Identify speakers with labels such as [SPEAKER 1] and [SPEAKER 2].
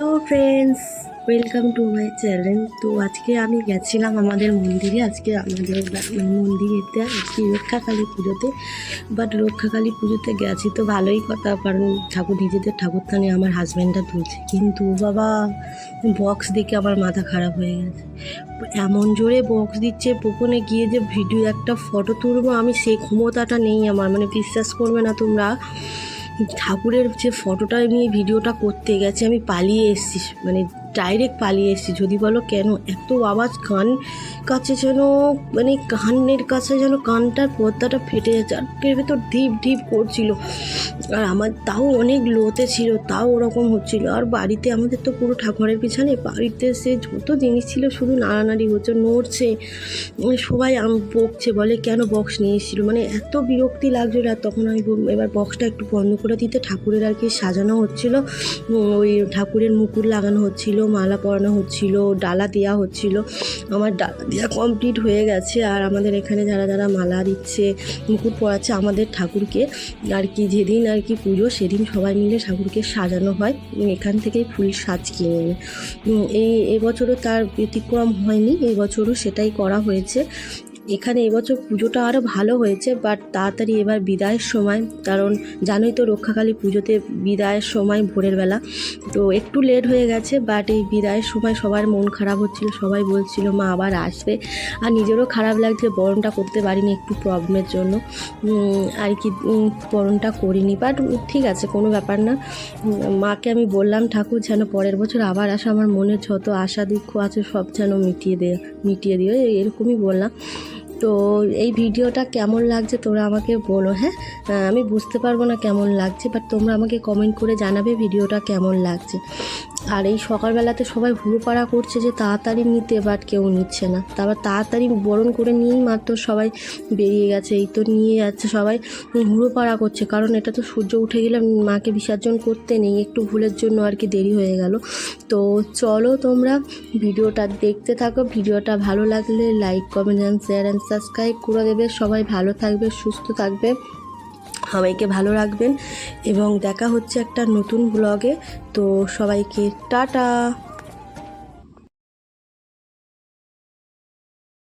[SPEAKER 1] তো friends welcome to my channel তো আজকে আমি গেছিলাম আমাদের মন্দিরে। আজকে আমাদের মানে মন্দিরেতে, আজকে রক্ষাকালী পুজোতে। বাট রক্ষাকালী পুজোতে গেছি তো ভালোই কথা, কারণ ঠাকুর নিজেদের ঠাকুর থানে আমার হাজব্যান্ডটা তুলছে। কিন্তু বাবা বক্স দেখে আমার মাথা খারাপ হয়ে গেছে। এমন জোরে বক্স দিচ্ছে পোকনে গিয়ে যে ভিডিও একটা ফটো তুলবো আমি, সেই ক্ষমতাটা নেই আমার। মানে বিশ্বাস করবে না তোমরা। ঠাকুরের যে ফটোটা নিয়ে ভিডিওটা করতে গেছে আমি পালিয়ে এসেছি মানে ডাইরেক্ট পালিয়ে এসেছি। যদি বলো কেন এত আওয়াজ, কান কাছে যেন মানে কানের কাছে যেন কানটার পর্দাটা ফেটে যাচ্ছে। আর এর ভেতর ঢিপ ঢিপ করছিল। আর আমার তাও অনেক লোতে ছিল, তাও ওরকম হচ্ছিল। আর বাড়িতে আমাদের তো পুরো ঠাকুরের পিছনে, বাড়িতে সে যত জিনিস ছিল শুধু নাড়ানাড়ি হচ্ছে, নড়ছে মানে সবাই বকছে, বলে কেন বক্স নিয়ে এসেছিল? মানে এত বিরক্তি লাগছিল। আর তখন আমি এবার বক্সটা একটু বন্ধ করে দিতে। ঠাকুরের আর কি সাজানো হচ্ছিল ওই ঠাকুরের মুকুট লাগানো হচ্ছিল মালা পরানো হচ্ছিল, ডালা দেওয়া হচ্ছিল। আমার ডালা দেওয়া কমপ্লিট হয়ে গেছে আর আমাদের এখানে যারা যারা মালা দিচ্ছে, মুকুট পরাচ্ছে, আমাদের ঠাকুরকে আর কি যেদিন আর কি পুজো সেদিন সবাই মিলে ঠাকুরকে সাজানো হয় এখান থেকেই ফুল সাজ কিনে এই, এবছরও তার ব্যতিক্রম হয়নি, এবছরও সেটাই করা হয়েছে। এখানে এবছর পুজোটা আরও ভালো হয়েছে বাট তাড়াতাড়ি এবার বিদায়ের সময়, কারণ জানোই তো রক্ষাকালী পুজোতে বিদায়ের সময় ভোরের বেলা, তো একটু লেট হয়ে গেছে বাট এই বিদায়ের সময় সবার মন খারাপ হচ্ছিল, সবাই বলছিল, মা, আবার আসবে। আর নিজেরও খারাপ লাগছে, বরণটা করতে পারিনি একটু প্রবলেমের জন্য। আর কি বরণটা করিনি বাট ঠিক আছে, কোনো ব্যাপার না। মাকে আমি বললাম, ঠাকুর, যেন পরের বছর আবার আসা। আমার মনের যত আশা দুঃখ আছে, সব যেন মিটিয়ে দে, মিটিয়ে দিও, এরকমই বললাম। তো এই ভিডিওটা কেমন লাগছে তোমরা আমাকে বলো হ্যাঁ? আমি বুঝতে পারব না কেমন লাগছে বাট তোমরা আমাকে কমেন্ট করে জানাবে ভিডিওটা কেমন লাগছে। আর এই সকালবেলাতে সবাই হুড়োপাড়া করছে যে তাড়াতাড়ি নিতে বাট কেউ নিচ্ছে না। তারপর তাড়াতাড়ি বরণ করে নিয়েই মাত্র সবাই বেরিয়ে গেছে। এই তো নিয়ে যাচ্ছে সবাই। হুড়োপাড়া করছে, কারণ এটা তো সূর্য উঠে গেলে মাকে বিসর্জন করতে নেই। একটু ভুলের জন্য আর কি দেরি হয়ে গেল। তো চলো তোমরা ভিডিওটা দেখতে থাকো। ভিডিওটা ভালো লাগলে like comment and share and subscribe করে দেবে। সবাই ভালো থাকবে, সুস্থ থাকবে। সবাইকে ভালো রাখবেন এবং দেখা হচ্ছে একটা নতুন ব্লগে তো সবাইকে টাটা।